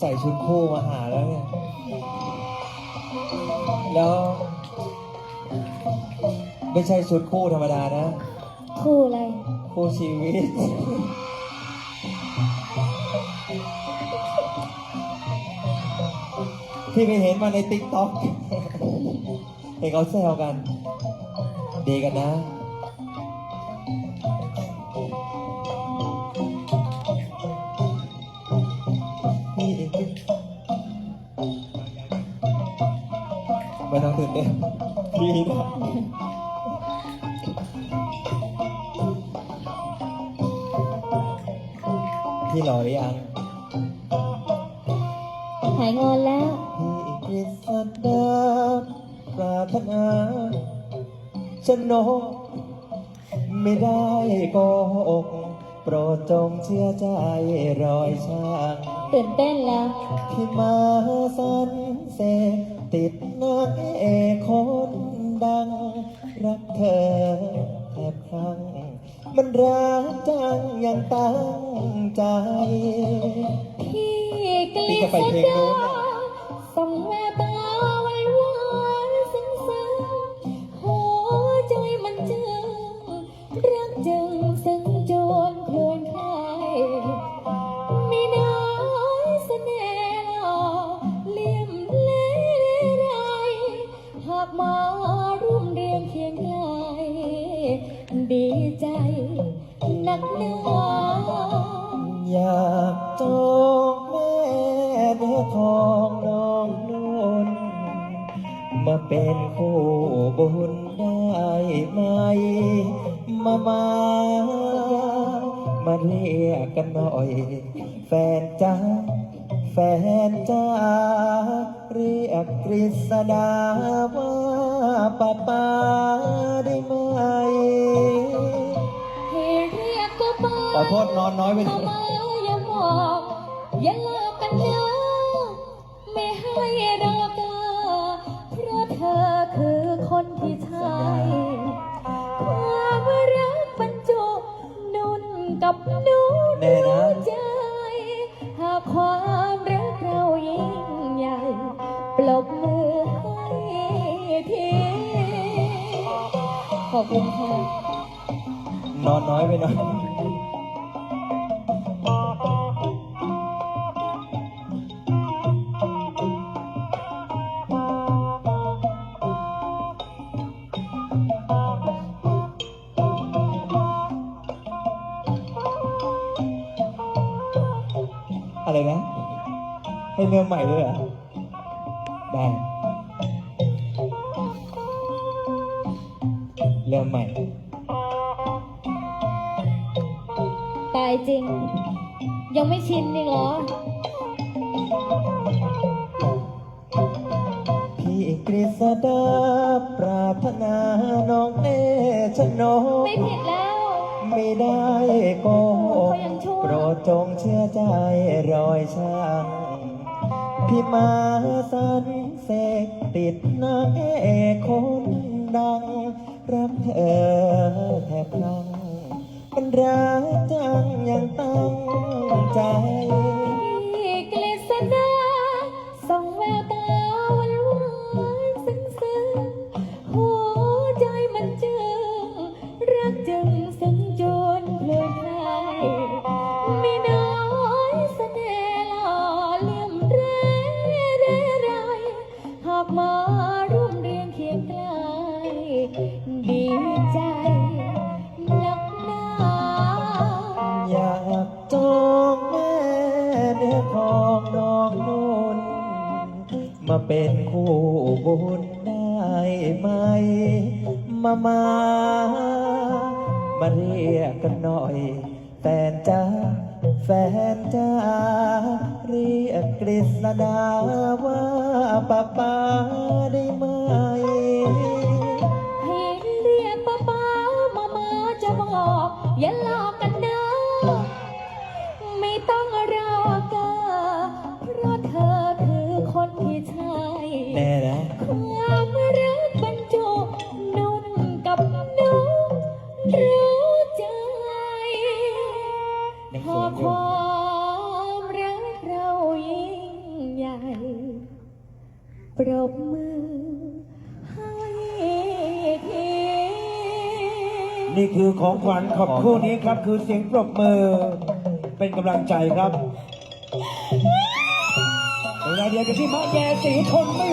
ใส่ชุดคู่มาหาแล้วเนี่ย แล้ว ไม่ใช่ชุดคู่ธรรมดานะ คู่อะไร คู่ชีวิต ที่ไปเห็นมาในติ๊กต็อกเห็นเขาแซวกัน ดีกันนะ ไม่ต้องตื่นเต้นพี่นะพี่หล่อหรือยังหายงอนแล้ว พี่กฤษดาปรารถนาชนกไม่ได้โกหก โปรดจงเชื่อใจรอยช่างตื่นเต้นแล้ว พี่มาสันเสติดนางเอกคนดัง รักเธอแทบครั้ง มันรักจังยังตั้งใจ พี่กพี่ลิจะไปษเพลงดานู้ ใจนักหนาอยากจองแม่เนื้อทองน้องนุ่นมาเป็นคู่บุญได้ไหม มามามาเรียกกันหน่อย แฟนจ้าแฟนจ้าเรียกกฤษดาว่าป้าป้าได้ไหม อโทษนอนน้อยไปหน่เข้าอยมาอย่าบอกอย่าเลิกกันนะไม่ให้รอเกอเพราะเธอคือคนที่ใช่ความรักบรรจุนุ่นกับนุ่นแน่นะใจ หากความรักเรายิ่งใหญ่ปรบมือให้ทีขอบคุณค่ะ นอนน้อยไปหน่อย อะไรนะ ให้เริ่มใหม่ด้วยเหรอได้เริ่มใหม่ ตายจริง ยังไม่ชินอีกเหรอ พี่กฤษดาปรารถนาน้องเนชนกไม่ผิดแล้ว ไม่ได้โกหกเขายังชั่วโป รดจงเชื่อใจรอยช่างพี่มาสันเสกติดนางเอกคนดัง รักเธอแทบพลังมันรักจังยังตั้งใจ เป็นคู่บุญได้ไหม มามามาเรียกกันหน่อย แฟนจ้าแฟนจ้าเรียกกฤษดาว่าป้าป้าได้ไหม แน่นะความรักบรรจุนุ่นกับนุ่นรู้ใจยังหาเขินกอคยู่วามรักเรายิ่งปรบมือให้ทีนี่คือของขวัญของคู่นี้ครับ คือเสียงปรบมือ เป็นกำลังใจครับ เวลาเดียวกันที่มะแยสีทนไม่